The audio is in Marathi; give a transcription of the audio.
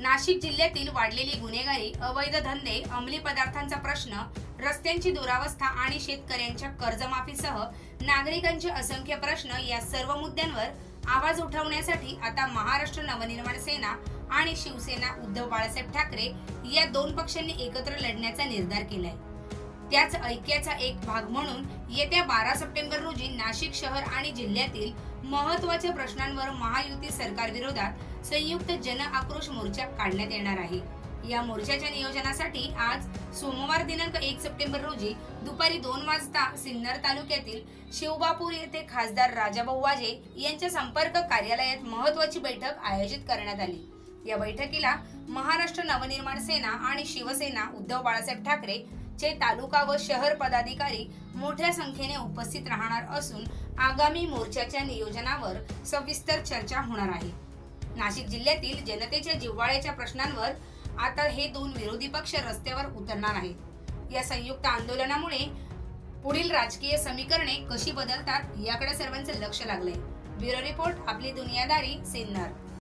नाशिक जिल्ह्यातील वाढलेली गुन्हेगारी अवैध धंदे अंमली पदार्थांचा प्रश्न रस्त्यांची दुरावस्था आणि शेतकऱ्यांच्या कर्जमाफीसह नागरिकांचे असंख्य प्रश्न या सर्व मुद्द्यांवर आवाज उठवण्यासाठी आता महाराष्ट्र नवनिर्माण सेना आणि शिवसेना उद्धव बाळासाहेब ठाकरे या दोन पक्षांनी एकत्र लढण्याचा निर्धार केलाय. त्याच ऐक्याचा एक भाग म्हणून येत्या बारा सप्टेंबर रोजी नाशिक शहर आणि जिल्ह्यातील महत्त्वाच्या प्रश्नांवर महायुती सरकार विरोधात संयुक्त जन आक्रोश मोर्चा काढण्यात येणार आहे. या मोर्चाच्या नियोजनासाठी आज सोमवार दिनांक एक सप्टेंबर रोजी दुपारी दोन वाजता सिन्नर तालुक्यातील शिवबापूर येथे खासदार राजाभाऊ वाजे यांच्या संपर्क कार्यालयात महत्वाची बैठक आयोजित करण्यात आली. या बैठकीला महाराष्ट्र नवनिर्माण सेना आणि शिवसेना उद्धव बाळासाहेब ठाकरे चे तालुका व शहर पदाधिकारी मोठ्या संख्येने उपस्थित राहणार असून आगामी मोर्चाच्या नियोजनावर सविस्तर चर्चा होणार आहे. नाशिक जिल्ह्यातील जनतेच्या जिव्हाळ्याच्या प्रश्नांवर आता हे दोन विरोधी पक्ष रस्त्यावर उतरणार आहेत. या संयुक्त आंदोलनामुळे पुढील राजकीय समीकरणे कशी बदलतात याकडे सर्वांचं लक्ष लागले ब्युरो रिपोर्ट आपली दुनियादारी सिन्नर.